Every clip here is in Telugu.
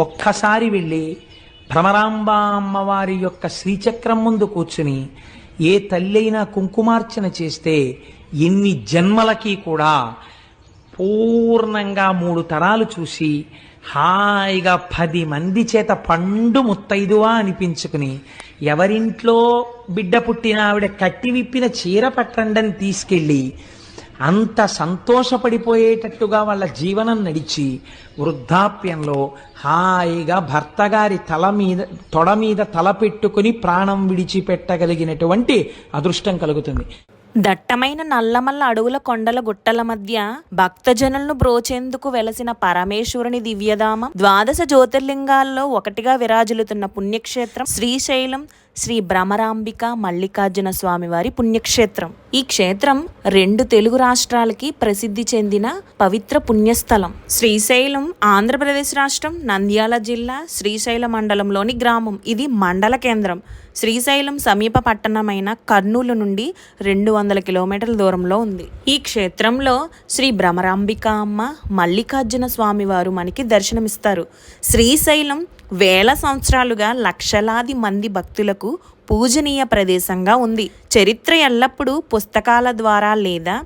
ఒక్కసారి వెళ్ళి భ్రమరాంబ అమ్మవారి యొక్క శ్రీచక్రం ముందు కూర్చుని ఏ తల్లైనా కుంకుమార్చన చేస్తే ఎన్ని జన్మలకి కూడా పూర్ణంగా మూడు తరాలు చూసి హాయిగా పది మంది చేత పండు ముత్తైదువా అనిపించుకుని ఎవరింట్లో బిడ్డ పుట్టిన ఆవిడ కట్టి విప్పిన చీర పట్టండని తీసుకెళ్ళి అంత సంతోషపడిపోయేటట్టుగా వాళ్ళ జీవనం నడిచి వృద్ధాప్యంలో హాయిగా భర్త గారి తల మీద తొడ మీద తల పెట్టుకుని ప్రాణం విడిచిపెట్టగలిగినటువంటి అదృష్టం కలుగుతుంది. దట్టమైన నల్లమల్ల అడవుల కొండల గుట్టల మధ్య భక్తజనులను బ్రోచేందుకు వెలసిన పరమేశ్వరుని దివ్యధామం ద్వాదశ జ్యోతిర్లింగాల్లో ఒకటిగా విరాజిల్లుతున్న పుణ్యక్షేత్రం శ్రీశైలం శ్రీ భ్రమరాంబిక మల్లికార్జున స్వామివారి పుణ్యక్షేత్రం. ఈ క్షేత్రం రెండు తెలుగు రాష్ట్రాలకి ప్రసిద్ధి చెందిన పవిత్ర పుణ్యస్థలం. శ్రీశైలం ఆంధ్రప్రదేశ్ రాష్ట్రం నంద్యాల జిల్లా శ్రీశైల మండలంలోని గ్రామం. ఇది మండల కేంద్రం. శ్రీశైలం సమీప పట్టణమైన కర్నూలు నుండి రెండు వందల కిలోమీటర్ల దూరంలో ఉంది. ఈ క్షేత్రంలో శ్రీ భ్రమరాంబిక అమ్మ మల్లికార్జున స్వామి వారు మనకి దర్శనమిస్తారు. శ్రీశైలం వేల సంవత్సరాలుగా లక్షలాది మంది భక్తులకు పూజనీయ ప్రదేశంగా ఉంది. చరిత్ర ఎల్లప్పుడూ పుస్తకాల ద్వారా లేదా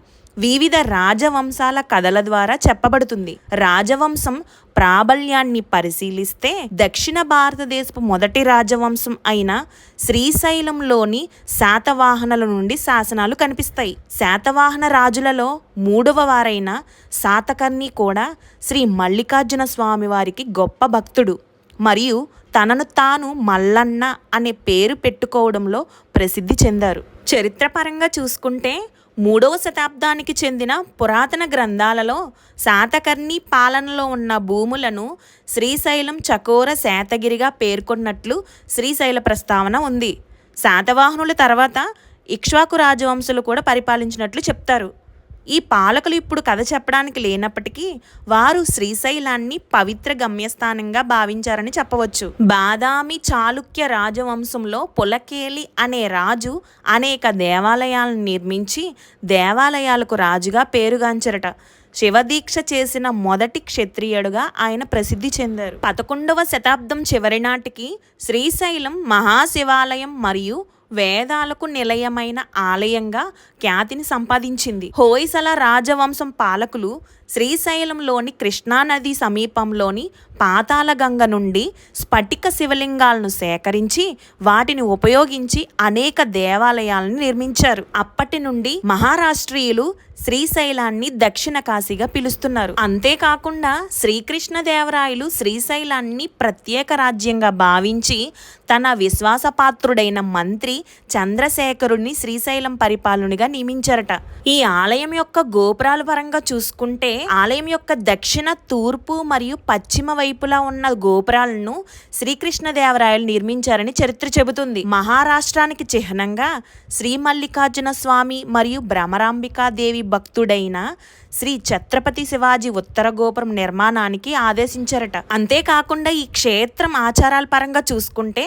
వివిధ రాజవంశాల కథల ద్వారా చెప్పబడుతుంది. రాజవంశం ప్రాబల్యాన్ని పరిశీలిస్తే దక్షిణ భారతదేశపు మొదటి రాజవంశం అయిన శ్రీశైలంలోని శాతవాహనల నుండి శాసనాలు కనిపిస్తాయి. శాతవాహన రాజులలో మూడవ వారైన శాతకర్ణి కూడా శ్రీ మల్లికార్జున స్వామి వారికి గొప్ప భక్తుడు. మరియు తనను తాను మల్లన్న అనే పేరు పెట్టుకోవడంలో ప్రసిద్ధి చెందారు. చరిత్రపరంగా చూసుకుంటే మూడవ శతాబ్దానికి చెందిన పురాతన గ్రంథాలలో శాతకర్ణి పాలనలో ఉన్న భూములను శ్రీశైలం చకోర శాతగిరిగా పేర్కొన్నట్లు శ్రీశైల ప్రస్తావన ఉంది. శాతవాహనుల తర్వాత ఇక్ష్వాకు రాజవంశులు కూడా పరిపాలించినట్లు చెప్తారు. ఈ పాలకులు ఇప్పుడు కథ చెప్పడానికి లేనప్పటికీ వారు శ్రీశైలాన్ని పవిత్ర గమ్యస్థానంగా భావించారని చెప్పవచ్చు. బాదామి చాళుక్య రాజవంశంలో పులకేలి అనే రాజు అనేక దేవాలయాలను నిర్మించి దేవాలయాలకు రాజుగా పేరుగాంచరట. శివదీక్ష చేసిన మొదటి క్షత్రియుడుగా ఆయన ప్రసిద్ధి చెందారు. పదకొండవ శతాబ్దం చివరి నాటికి శ్రీశైలం మహాశివాలయం మరియు వేదాలకు నిలయమైన ఆలయంగా ఖ్యాతిని సంపాదించింది. హోయసల రాజవంశం పాలకులు శ్రీశైలంలోని కృష్ణానది సమీపంలోని పాతాళగంగ నుండి స్ఫటిక శివలింగాలను సేకరించి వాటిని ఉపయోగించి అనేక దేవాలయాలను నిర్మించారు. అప్పటి నుండి మహారాష్ట్రీయులు శ్రీశైలాన్ని దక్షిణ కాశీగా పిలుస్తున్నారు. అంతేకాకుండా శ్రీకృష్ణదేవరాయలు శ్రీశైలాన్ని ప్రత్యేక రాజ్యంగా భావించి తన విశ్వాసపాత్రుడైన మంత్రి చంద్రశేఖరుణ్ణి శ్రీశైలం పరిపాలనునిగా నియమించారట. ఈ ఆలయం యొక్క గోపురాల పరంగా చూసుకుంటే ఆలయం యొక్క దక్షిణ తూర్పు మరియు పశ్చిమ వైపులా ఉన్న గోపురాలను శ్రీకృష్ణదేవరాయలు నిర్మించారని చరిత్ర చెబుతుంది. మహారాష్ట్రానికి చిహ్నంగా శ్రీ మల్లికార్జున స్వామి మరియు భ్రమరాంబికాదేవి భక్తుడైన శ్రీ ఛత్రపతి శివాజీ ఉత్తర గోపురం నిర్మాణానికి ఆదేశించారట. అంతేకాకుండా ఈ క్షేత్రం ఆచారాల పరంగా చూసుకుంటే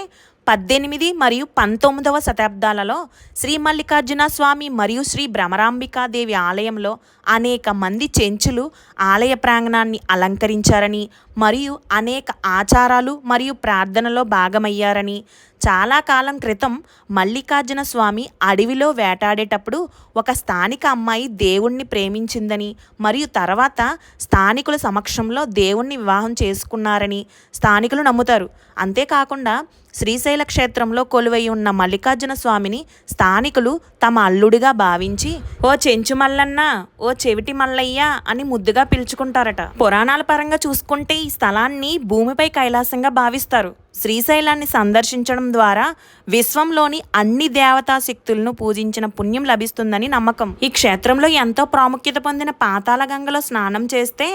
పద్దెనిమిది మరియు పంతొమ్మిదవ శతాబ్దాలలో శ్రీ మల్లికార్జున స్వామి మరియు శ్రీ భ్రమరాంబికాదేవి ఆలయంలో అనేక మంది చెంచులు ఆలయ ప్రాంగణాన్ని అలంకరించారని మరియు అనేక ఆచారాలు మరియు ప్రార్థనలో భాగమయ్యారని చాలా కాలం క్రితం మల్లికార్జున స్వామి అడవిలో వేటాడేటప్పుడు ఒక స్థానిక అమ్మాయి దేవుణ్ణి ప్రేమించిందని మరియు తర్వాత స్థానికుల సమక్షంలో దేవుణ్ణి వివాహం చేసుకున్నారని స్థానికులు నమ్ముతారు. అంతేకాకుండా శ్రీశైల క్షేత్రంలో కొలువై ఉన్న మల్లికార్జున స్వామిని స్థానికులు తమ అల్లుడిగా భావించి ఓ చెంచు మల్లన్న ఓ చెవిటి మల్లయ్య అని ముద్దుగా పిలుచుకుంటారట. పురాణాల పరంగా చూసుకుంటే ఈ స్థలాన్ని భూమిపై కైలాసంగా భావిస్తారు. శ్రీశైలాన్ని సందర్శించడం ద్వారా విశ్వంలోని అన్ని దేవతా శక్తులను పూజించిన పుణ్యం లభిస్తుందని నమ్మకం. ఈ క్షేత్రంలో ఎంతో ప్రాముఖ్యత పొందిన పాతాళ గంగలో స్నానం చేస్తే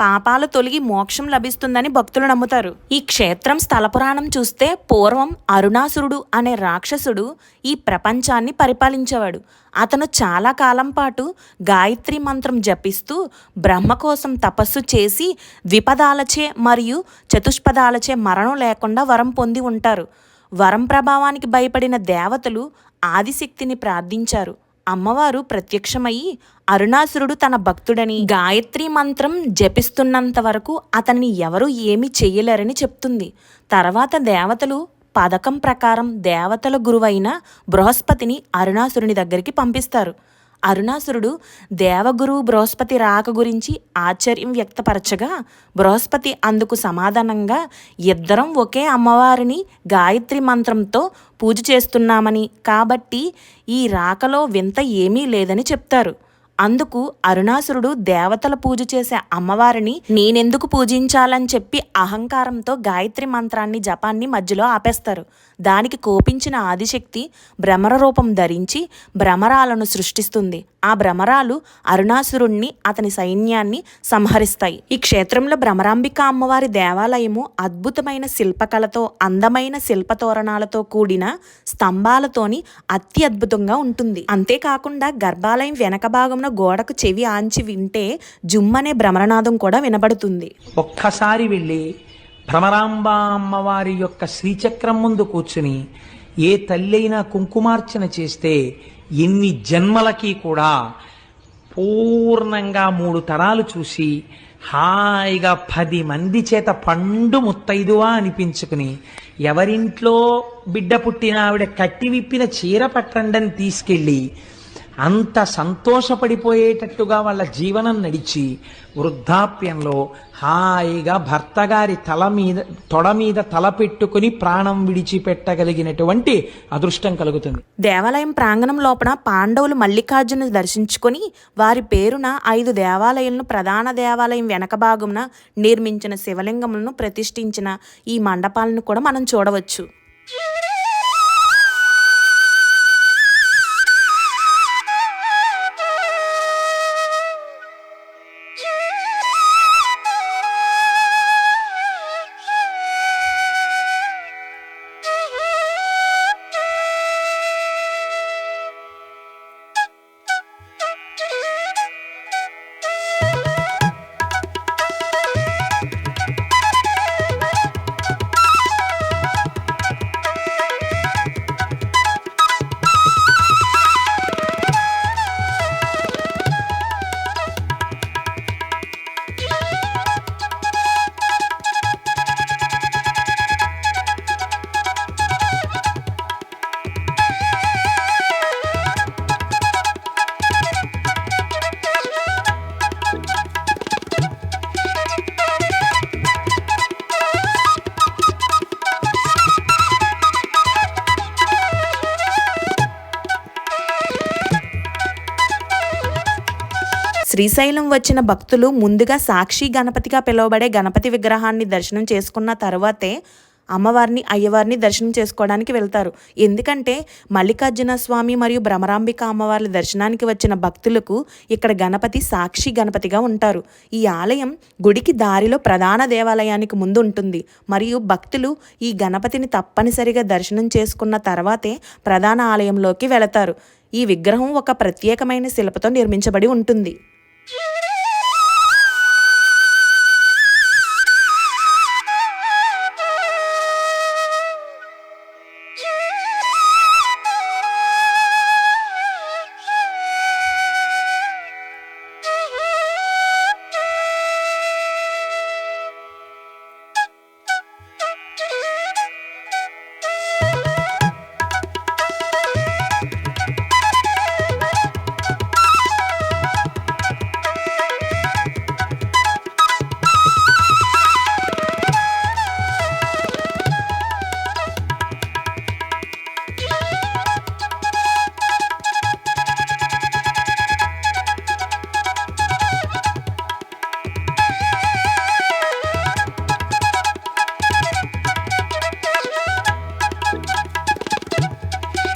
పాపాలు తొలగి మోక్షం లభిస్తుందని భక్తులు నమ్ముతారు. ఈ క్షేత్రం స్థల పురాణం చూస్తే పూర్వం అరుణాసురుడు అనే రాక్షసుడు ఈ ప్రపంచాన్ని పరిపాలించేవాడు. అతను చాలా కాలం పాటు గాయత్రి మంత్రం జపిస్తూ బ్రహ్మ కోసం తపస్సు చేసి ద్విపదాలచే మరియు చతుష్పదాలచే మరణం లేకుండా వరం పొంది ఉంటారు. వరం ప్రభావానికి భయపడిన దేవతలు ఆదిశక్తిని ప్రార్థించారు. అమ్మవారు ప్రత్యక్షమయ్యి అరుణాసురుడు తన భక్తుడని గాయత్రి మంత్రం జపిస్తున్నంత వరకు అతన్ని ఎవరూ ఏమీ చెయ్యలేరని చెప్తుంది. తర్వాత దేవతలు పథకం ప్రకారం దేవతల గురువైన బృహస్పతిని అరుణాసురుని దగ్గరికి పంపిస్తారు. అరుణాసురుడు దేవగురువు బృహస్పతి రాక గురించి ఆశ్చర్యం వ్యక్తపరచగా బృహస్పతి అందుకు సమాధానంగా ఇద్దరం ఒకే అమ్మవారిని గాయత్రి మంత్రంతో పూజ చేస్తున్నామని కాబట్టి ఈ రాకలో వింత ఏమీ లేదని చెప్తారు. అందుకు అరుణాసురుడు దేవతల పూజ చేసే అమ్మవారిని నేనెందుకు పూజించాలని చెప్పి అహంకారంతో గాయత్రి మంత్రాన్ని జపాన్ని మధ్యలో ఆపేస్తారు. దానికి కోపించిన ఆదిశక్తి భ్రమర రూపం ధరించి భ్రమరాలను సృష్టిస్తుంది. ఆ భ్రమరాలు అరుణాసురుణ్ణి అతని సైన్యాన్ని సంహరిస్తాయి. ఈ క్షేత్రంలో భ్రమరాంబిక అమ్మవారి దేవాలయము అద్భుతమైన శిల్పకళతో అందమైన శిల్పతోరణాలతో కూడిన స్తంభాలతోని అతి అద్భుతంగా ఉంటుంది. అంతేకాకుండా గర్భాలయం వెనక భాగంలో గోడకు చెవి ఆంచి వింటే జుమ్మనే భ్రమరనాదం కూడా వినబడుతుంది. ఒక్కసారి వెళ్ళి భ్రమరాంబ అమ్మవారి యొక్క శ్రీచక్రం ముందు కూర్చుని ఏ తల్లైనా కుంకుమార్చన చేస్తే ఎన్ని జన్మలకి కూడా పూర్ణంగా మూడు తరాలు చూసి హాయిగా పది మంది చేత పండు ముత్తైదువా అనిపించుకుని ఎవరింట్లో బిడ్డ పుట్టిన ఆవిడ కట్టి విప్పిన చీర పట్టండని తీసుకెళ్ళి అంత సంతోషపడిపోయేటట్టుగా వాళ్ళ జీవనం నడిచి వృద్ధాప్యంలో హాయిగా భర్తగారి తల మీద తొడ మీద తల పెట్టుకుని ప్రాణం విడిచిపెట్టగలిగినటువంటి అదృష్టం కలుగుతుంది. దేవాలయం ప్రాంగణం లోపల పాండవులు మల్లికార్జును దర్శించుకొని వారి పేరున ఐదు దేవాలయాలను ప్రధాన దేవాలయం వెనక భాగమున నిర్మించిన శివలింగములను ప్రతిష్ఠించిన ఈ మండపాలను కూడా మనం చూడవచ్చు. శ్రీశైలం వచ్చిన భక్తులు ముందుగా సాక్షి గణపతిగా పిలువబడే గణపతి విగ్రహాన్ని దర్శనం చేసుకున్న తర్వాతే అమ్మవారిని అయ్యవారిని దర్శనం చేసుకోవడానికి వెళ్తారు. ఎందుకంటే మల్లికార్జున స్వామి మరియు భ్రమరాంబిక అమ్మవార్ల దర్శనానికి వచ్చిన భక్తులకు ఇక్కడ గణపతి సాక్షి గణపతిగా ఉంటారు. ఈ ఆలయం గుడికి దారిలో ప్రధాన దేవాలయానికి ముందు ఉంటుంది. మరియు భక్తులు ఈ గణపతిని తప్పనిసరిగా దర్శనం చేసుకున్న తర్వాతే ప్రధాన ఆలయంలోకి వెళతారు. ఈ విగ్రహం ఒక ప్రత్యేకమైన శిల్పతో నిర్మించబడి ఉంటుంది.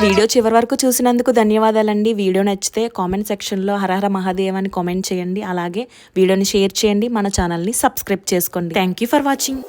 వీడియో చివరి వరకు చూసినందుకు ధన్యవాదాలండి. వీడియో నచ్చితే కామెంట్ సెక్షన్లో హరహర మహాదేవ్ అని కామెంట్ చేయండి. అలాగే వీడియోని షేర్ చేయండి. మన ఛానల్ని సబ్స్క్రైబ్ చేసుకోండి. Thank you for watching.